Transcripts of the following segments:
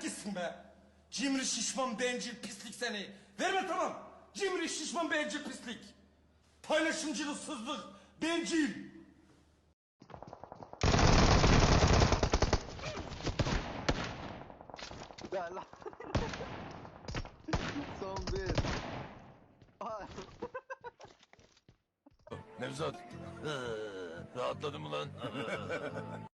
gitsin be. Cimri şişman bencil pislik seni. Verme tamam. Cimri şişman bencil pislik. Paylaşımcılıksızlık, bencil. Ya lan. Son bir. Nevzat. Rahatladın mı lan?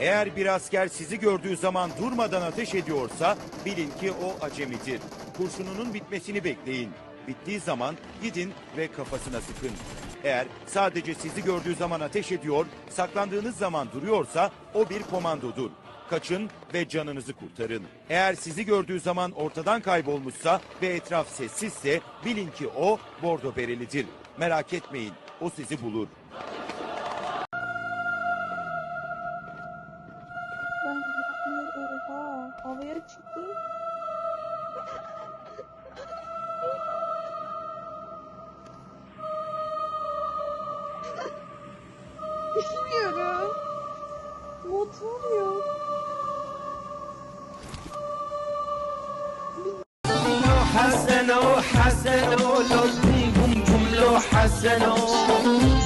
Eğer bir asker sizi gördüğü zaman durmadan ateş ediyorsa bilin ki o acemidir. Kurşununun bitmesini bekleyin. Bittiği zaman gidin ve kafasına sıkın. Eğer sadece sizi gördüğü zaman ateş ediyor, saklandığınız zaman duruyorsa o bir komandodur. Kaçın ve canınızı kurtarın. Eğer sizi gördüğü zaman ortadan kaybolmuşsa ve etraf sessizse bilin ki o bordo berelidir. Merak etmeyin, o sizi bulur. Bilmiyorum. Motor yok. حسنوا حسنوا لطفكم لو حسنوا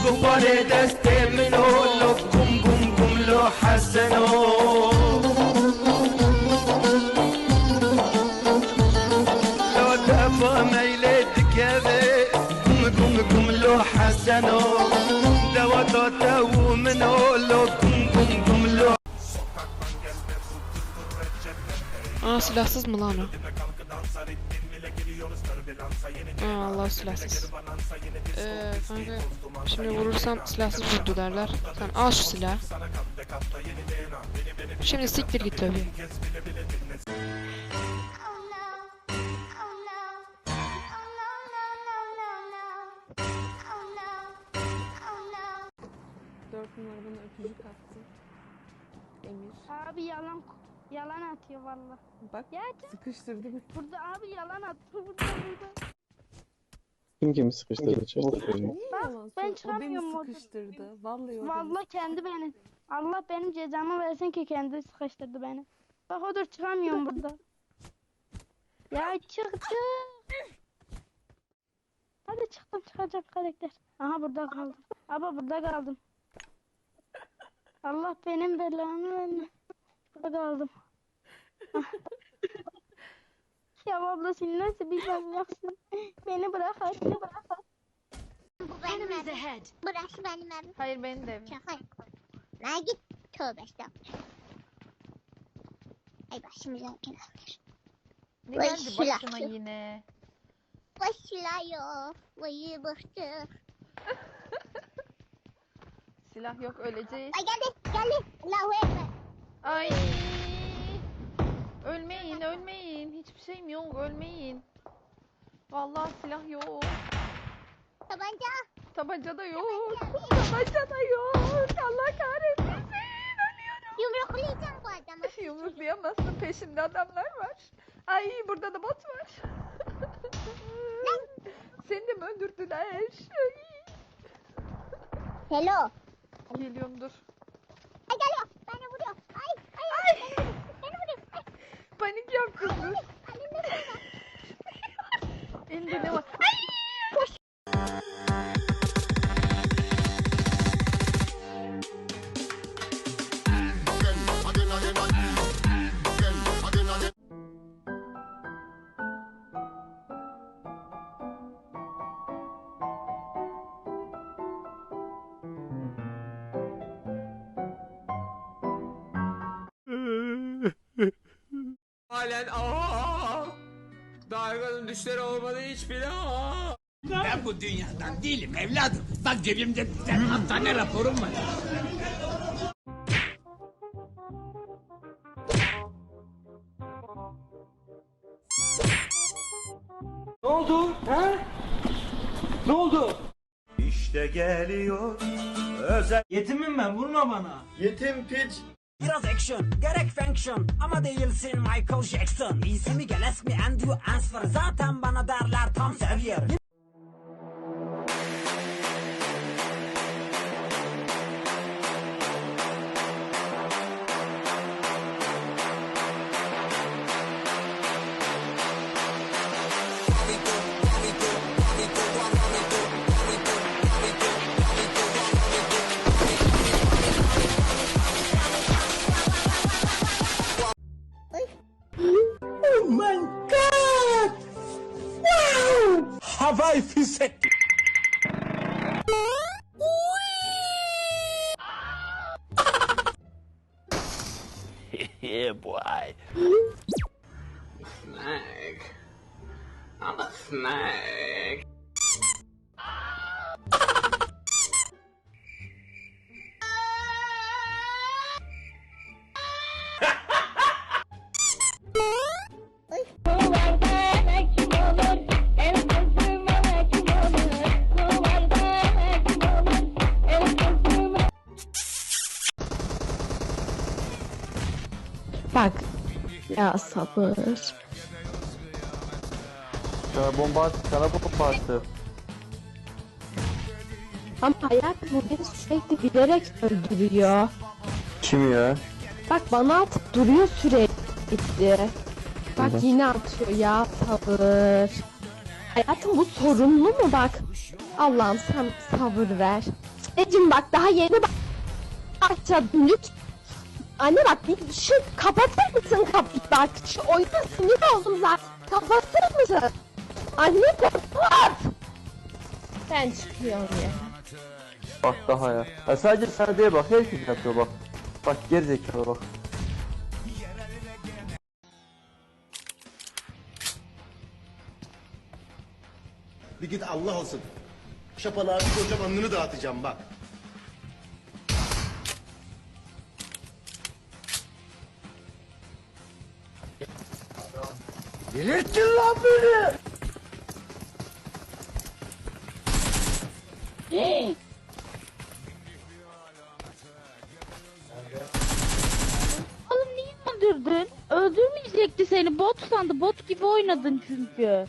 قبل دست منه لطفكم قم جملوا حسنوا لو تفهم ميلتك يا قم قم قم لو حسنوا Aa silahsız mı lan o? Aa Allah silahsız. Ee, kanka şimdi vurursam silahsız vurdu derler. Sen al şu silah. Şimdi siktir git tabii. Dört numara bana öpücük attı. Emir. Abi yalan yalan atıyor valla. Bak Ya sıkıştırdı bir. burada abi yalan attı burada burada. Kim kimi sıkıştırdı? Söyle. Niye Bak, yalan ben söylüyor? O beni çıkamıyorum sıkıştırdı. Vallahi o beni Valla kendi beni. Allah benim cezamı versin ki kendi sıkıştırdı beni. Bak odur çıkamıyorum burada. Ya çık çık. Hadi çıktım çıkacak karakter. Aha burada kaldım. Ama burada kaldım. Allah benim belamı verme. Burada kaldım. Ya abla sen nasıl bir manyaksın? Beni bırak hadi bırak hadi. Bu benim evim. Burası benim evim. Hayır benim de evim. Şaka yapıyorum. Lan git. Tövbe estağfurullah. Ay başımıza gelenler. Ne Vay geldi silah. başıma yine? Vay silah yok. Vay bıktık. Silah yok öleceğiz. Ay geldi. Geldi. Allahu Ekber. Ay. Ölmeyin, ölmeyin. Hiçbir şeyim yok, ölmeyin. Vallahi silah yok. Tabanca. Tabanca da yok. Tabanca da yok. Allah kahretsin. Ölüyorum. Yumruklayacağım bu adamı. Yumruklayamazsın. Peşimde adamlar var. Ay burada da bot var. Seni de mi öldürdüler? Ay. Hello. Geliyorum dur. エンディングは Halen aa. Darganın düşleri olmadı hiç bile aa. Ben bu dünyadan değilim evladım. Bak cebimde bir tane raporum var. Ne oldu? Ha? Ne oldu? İşte geliyor özel Yetimim ben vurma bana. Yetim piç. Biraz action, gerek function ama değilsin Michael Jackson. İyisi mi gel ask me and you answer. Zaten bana derler tam seviyer. yeah, boy. Snag. I'm a snag. Bak. Ya sabır. Sana bomba attı, sana bomba attı. Ama hayat bu beni sürekli bilerek öldürüyor. Kim ya? Bak bana atıp duruyor sürekli. Bak yine atıyor ya sabır. Hayatım bu sorunlu mu bak? Allah'ım sen sabır ver. Ecim bak daha yeni bak. Başladım lütfen. Anne bak bir şu kapatır mısın kapıyı bak şu oyuna sinir oldum zaten. Kapatır mısın? Anne kapat. Ben çıkıyorum ya. Bak daha ya. ya sadece sana değil bak, herkes yapıyor bak. Bak gerizekalı bak. Bir git Allah olsun. Şapalığa kocaman alnını dağıtacağım bak. Delirttin lan beni. Oğlum niye öldürdün? Öldürmeyecekti seni. Bot sandı. Bot gibi oynadın çünkü.